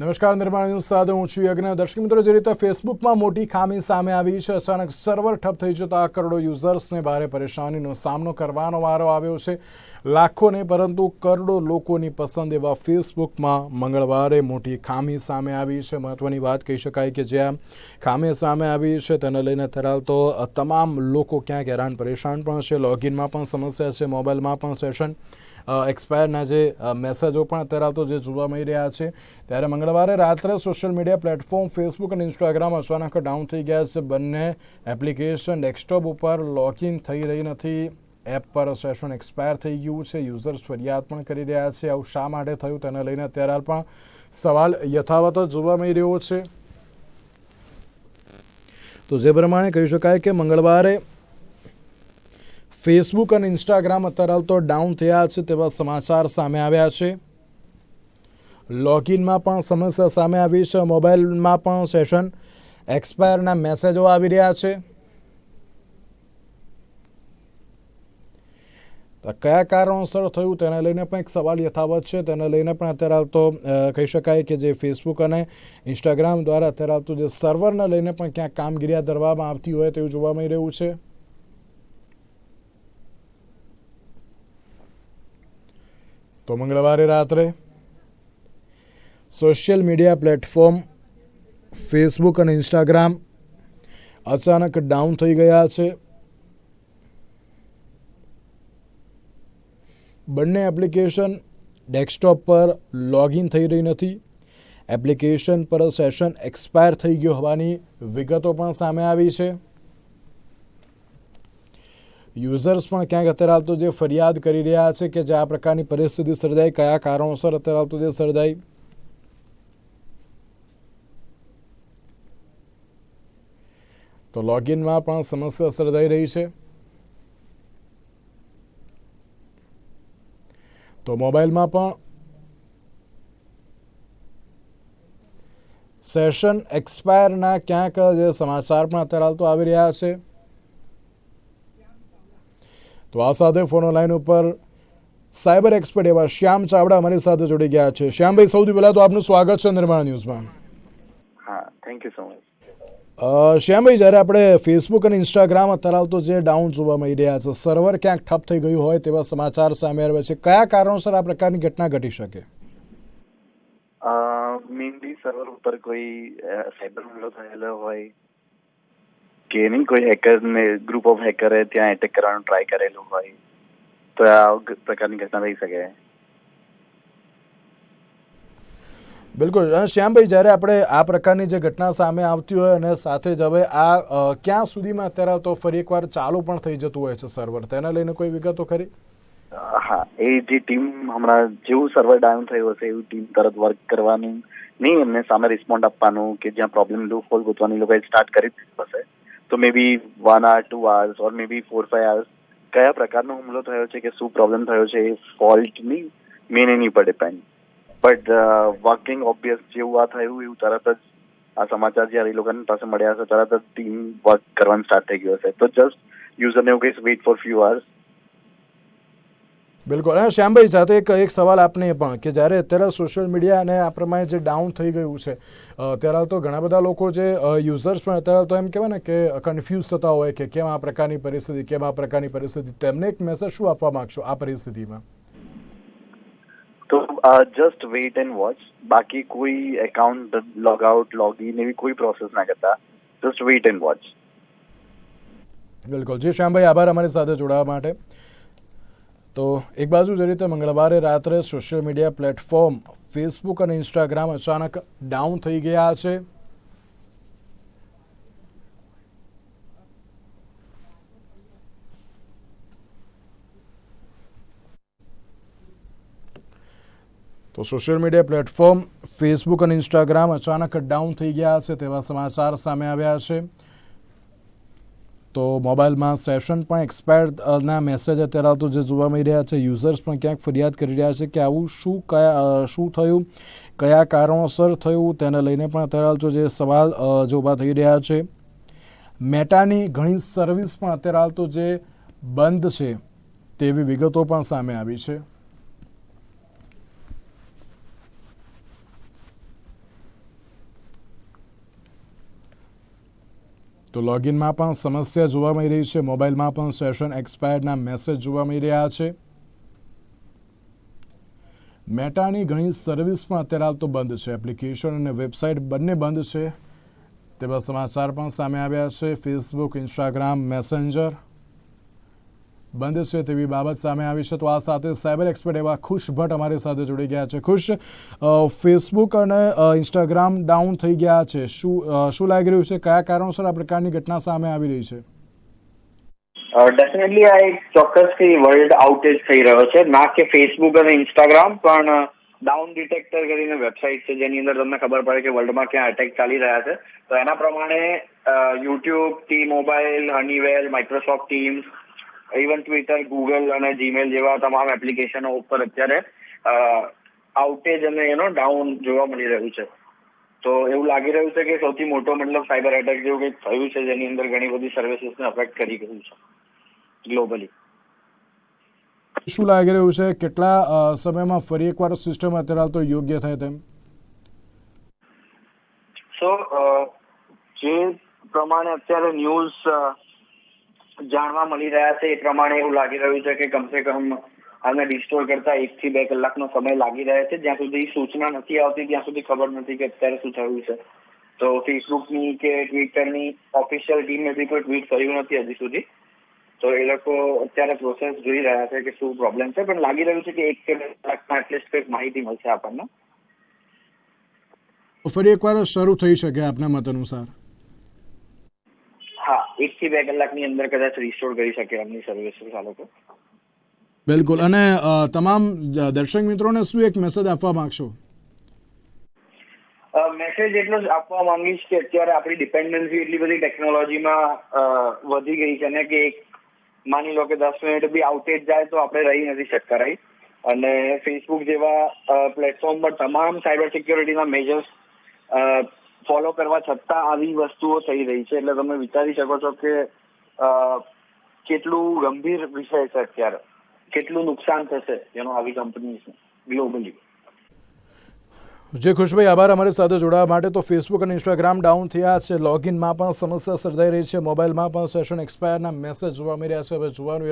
નમસ્કાર, નિર્માણ ન્યૂઝ સાથે હું છું યજ્ઞ. દર્શક મિત્રો, જે રીતે ફેસબુકમાં મોટી ખામી સામે આવી છે, અચાનક સર્વર ઠપ થઈ જતા કરોડો યુઝર્સને ભારે પરેશાનીનો સામનો કરવાનો વારો આવ્યો છે. લાખો નહીં પરંતુ કરોડો લોકોની પસંદ એવા ફેસબુકમાં મંગળવારે મોટી ખામી સામે આવી છે. મહત્વની વાત કહી શકાય કે જ્યાં ખામી સામે આવી છે, તેને લઈને અત્યારે તો તમામ લોકો ક્યાંક હેરાન પરેશાન પણ છે. લોગિનમાં પણ સમસ્યા છે, મોબાઈલમાં પણ સેશન એક્સપાયરના જે મેસેજો પણ અત્યારે તો જે જોવા મળી રહ્યા છે, ત્યારે મંગળવારે રાત્રે સોશિયલ મીડિયા પ્લેટફોર્મ ફેસબુક અને ઇન્સ્ટાગ્રામ અચાનક ડાઉન થઈ ગયા છે. બંને એપ્લિકેશન ડેસ્કટોપ ઉપર લોગિન થઈ રહી નથી. એપ પર સેશન એક્સપાયર થઈ ગયું છે. યુઝર્સ ફરિયાદ પણ કરી રહ્યા છે. આવું શા માટે થયું તેને લઈને અત્યારે હાલ પણ સવાલ યથાવત જોવા મળી રહ્યો છે. તો જે પ્રમાણે કહી શકાય કે મંગળવારે ફેસબુક અને ઇન્સ્ટાગ્રામ અત્યારે હાલ તો ડાઉન થયા છે તેવા સમાચાર સામે આવ્યા છે. લોગિનમાં પણ સમસ્યા સામે આવી છે. મોબાઈલમાં પણ સેશન એક્સપાયરના મેસેજો આવી રહ્યા છે. તો કયા કારણોસર થયું તેને લઈને પણ એક સવાલ યથાવત છે. તેને લઈને પણ અત્યારે હાલ તો કહી શકાય કે જે ફેસબુક અને ઇન્સ્ટાગ્રામ દ્વારા અત્યારે હાલ તો જે સર્વરને લઈને પણ ક્યાંક કામગીરી ધરવામાં આવતી હોય તેવું જોવા મળી રહ્યું છે. તો મંગળવારે રાત્રે સોશિયલ મીડિયા પ્લેટફોર્મ ફેસબુક અને ઇન્સ્ટાગ્રામ અચાનક ડાઉન થઈ ગયા છે. બંને એપ્લિકેશન ડેસ્કટોપ પર લોગિન થઈ રહી નથી. એપ્લિકેશન પર સેશન એક્સપાયર થઈ ગયો હોવાની વિગતો પણ સામે આવી છે. યુઝર્સ પણ ક્યાંક અત્યારે હાલ તો જે ફરિયાદ કરી રહ્યા છે કે જે આ પ્રકારની પરિસ્થિતિ સર્જાઈ, કયા કારણોસર અત્યારે હાલ તો જે સર્જાઈ? તો લોગિનમાં પણ સમસ્યા સર્જાઈ રહી છે. તો મોબાઈલમાં પણ સેશન એક્સપાયરના ક્યાંક જે સમાચાર પણ અત્યારે હાલ તો આવી રહ્યા છે. તો આ સાથે ફોન લાઈન ઉપર સાયબર એક્સપર્ટ એવા શ્યામ ચાવડા અમારી સાથે જોડી ગયા છે. શ્યામભાઈ સૌથી પહેલાં તો આપનું સ્વાગત છે નિર્માણ ન્યૂઝમાં. હા થેન્ક યુ સો મચ શ્યામભાઈ જ્યારે આપણે ફેસબુક અને ઇન્સ્ટાગ્રામ અત્યારે તો જે ડાઉન જોવા મળી રહ્યા છે સર્વર ક્યાંક ઠપ થઈ ગયું હોય તેવા સમાચાર સામે આવ્યા છે કયા કારણોસર આ પ્રકારની ઘટના ઘટી શકે? મેઇનલી સર્વર ઉપર કોઈ સાયબર હુમલો થયેલો હોય કે નહીં કોઈ હેકર ને ગ્રુપ ઓફ હેકરે ત્યાં એટેક કરવાનું ટ્રાય કરેલું હોય તો આ પ્રકારની ઘટના થઈ શકે. બિલકુલ. શ્યામભાઈ જ્યારે આપણે આ પ્રકારની જે ઘટના સામે આવતી હોય અને સાથે જ હવે આ ક્યાં સુધીમાં અત્યારે તો ફરી એકવાર ચાલુ પણ થઈ જતું હોય છે સર્વર તેને લઈને કોઈ વિગતો ખરી? હા. એ જે ટીમ હમણાં જેવું સર્વર ડાઉન થયું હશે એવું ટીમ તરત વર્ક કરવાનું નહીં એમને સામે રિસ્પોન્ડ આપવાનું કે જ્યાં પ્રોબ્લેમ લૂપ હોલ ગોતવાની લોકોએ સ્ટાર્ટ કરી દીધું હશે. તો maybe one hour two hours or maybe four five hours કયા પ્રકારનો હુમલો થયો છે કે શું પ્રોબ્લેમ થયો છે એ ફોલ્ટની મેન એની પર ડિપેન્ડ બટ વર્કિંગ ઓબ્વિયસ જેવું આ થયું, એવું તરત જ આ સમાચાર જ્યારે એ લોકોની પાસે મળ્યા હશે, તરત જ ટીમ વર્ક કરવાનું સ્ટાર્ટ થઈ ગયું હશે. તો જસ્ટ યુઝરને એવું કહીશ વેઇટ ફોર ફ્યુ આર્સ બિલકુલ. અને શ્યામભાઈ સાથે એક એક સવાલ આપને પણ કે જ્યારે અત્યારે સોશિયલ મીડિયા અને આ પ્રમાણે જે ડાઉન થઈ ગયું છે ત્યારે તો ઘણા બધા લોકો જે યુઝર્સ પણ અત્યારે તો એમ કહેવાય ને કે કન્ફ્યુઝ થતા હોય કે કેમ આ પ્રકારની પરિસ્થિતિ કેમ આ પ્રકારની પરિસ્થિતિ તેમને એક મેસેજ શું આપવા માંગશો આ પરિસ્થિતિમાં? તો જસ્ટ વેઇટ એન્ડ વોચ બાકી કોઈ account log out log in એવી કોઈ પ્રોસેસ ના કરતા. જસ્ટ વેઇટ એન્ડ વોચ બિલકુલ. જી શ્યામભાઈ આભાર અમારી સાથે જોડાવા માટે. તો એક બાજુ જે રીતે મંગળવારે રાત્રે સોશિયલ મીડિયા પ્લેટફોર્મ ફેસબુક અને ઇન્સ્ટાગ્રામ અચાનક ડાઉન થઈ ગયા છે. તો સોશિયલ મીડિયા પ્લેટફોર્મ ફેસબુક અને ઇન્સ્ટાગ્રામ અચાનક ડાઉન થઈ ગયા છે તેવા સમાચાર સામે આવ્યા છે. તો મોબાઈલમાં સેશન પણ એક્સપાયર્ડના મેસેજ અત્યારે તો જે જોવા મળી રહ્યા છે યુઝર્સ પણ ક્યાંક ફરિયાદ કરી રહ્યા છે કે આવું શું કયા શું થયું, કયા કારણોસર થયું, તેને લઈને પણ અત્યારે તો જે સવાલ જે ઊભા થઈ રહ્યા છે. મેટાની ઘણી સર્વિસ પણ અત્યારે હાલ તો જે બંધ છે, તેવી વિગતો પણ સામે આવી છે. તો લોગિનમાં પણ સમસ્યા જોવા મળી રહી છે. મોબાઈલમાં પણ સેશન એક્સપાયર્ડના મેસેજ જોવા મળી રહ્યા છે. મેટાની ઘણી સર્વિસ પણ અત્યારે હાલ તો બંધ છે. એપ્લિકેશન અને વેબસાઇટ બંને બંધ છે. તેવા સમાચાર પણ સામે આવ્યા છે. ફેસબુક ઇન્સ્ટાગ્રામ મેસેન્જર બંધ છે તેવી બાબત સામે આવી છે. તો આ સાથે સાયબર એક્સપર્ટ એવા ખુશ ભટ્ટ અમારી સાથે જોડી ગયા છે. ખુશ ફેસબુક અને ઇન્સ્ટાગ્રામ ડાઉન થઈ ગયા છે. શું શું લાગી રહ્યું છે? કયા કારણોસર આ પ્રકારની ઘટના સામે આવી રહી છે? ડેફિનેટલી આ એક ચોક્કસથી વર્લ્ડ આઉટેજ થઈ રહ્યો છે. ના કે ફેસબુક અને ઇન્સ્ટાગ્રામ પણ ડાઉન ડિટેક્ટર કરીને વેબસાઇટ છે, જેની અંદર તમને ખબર પડે કે વર્લ્ડમાં ક્યાં અટેક ચાલી રહ્યા છે. તો એના પ્રમાણે YouTube T mobile Honeywell Microsoft Teams even Twitter Google અને જીમેલ જેવા તમામ એપ્લિકેશનો ઉપર અત્યારે આઉટેજ અને એનો ડાઉન જોવા મળી રહ્યું છે. તો એવું લાગી રહ્યું છે કે સૌથી મોટો મતલબ સાયબર એટેક જેવું કંઈક થયું છે જેની અંદર ઘણી બધી સર્વિસીસને અફેક્ટ કરી ગયું છે ગ્લોબલી શું લાગી રહ્યું છે? કેટલા સમયમાં ફરી એકવાર સિસ્ટમ અત્યારે તો યોગ્ય થાય તેમ? સો જે પ્રમાણે અત્યારે ન્યૂઝ જાણવા મળી રહ્યા છે એ પ્રમાણે એવું લાગી રહ્યું છે કે કમસે કમ આને રિસ્ટોર કરતા એક થી બે કલાકનો સમય લાગી રહ્યા છે. જ્યાં સુધી સૂચના નથી આવતી, ત્યાં સુધી ખબર નથી કે અત્યારે શું થયું છે. તો ફેસબુકની કે ટ્વિટરની ઓફિશિયલ ટીમે બી કોઈ ટ્વીટ કર્યું નથી હજી સુધી. તો એ લોકો અત્યારે પ્રોસેસ જોઈ રહ્યા છે કે શું પ્રોબ્લેમ છે. પણ લાગી રહ્યું છે કે એક કે બે કલાકમાં એટલીસ્ટ કંઈક માહિતી મળશે આપણને. ફરી એકવાર શરૂ થઈ શકે આપના મત અનુસાર. એક થી બે કલાકની અંદર કદાચ રિસ્ટોર કરી શકે એમની સર્વિસ આ લોકો બિલકુલ. અને તમામ દર્શક મિત્રોને શું એક મેસેજ આપવા માંગશો? મેસેજ એટલો જ આપવા માંગીશ કે અત્યારે આપણી ડિપેન્ડન્સી એટલી બધી ટેકનોલોજીમાં વધી ગઈ છે ને કે એક માની લો કે દસ મિનિટ બી આઉટેજ જાય તો આપણે રહી નથી શકતા રાઈટ અને ફેસબુક જેવા પ્લેટફોર્મ પર તમામ સાયબર સિક્યોરિટીના મેજર્સ ફોલો કરવા છતાં આવી વસ્તુઓ થઈ રહી છે. એટલે તમે વિચારી શકો છો કે કેટલું ગંભીર વિષય છે અત્યારે. કેટલું નુકસાન થશે એનો આવી કંપની ગ્લોબલી જે ખુશભાઈ, આભાર અમારી સાથે જોડાવા માટે. તો ફેસબુક અને ઇન્સ્ટાગ્રામ ડાઉન થયા છે. લોગિનમાં પણ સમસ્યા સર્જાઈ રહી છે. મોબાઈલમાં પણ સેશન એક્સપાયરના મેસેજ જોવા મળી રહ્યા છે. હવે જોવાનું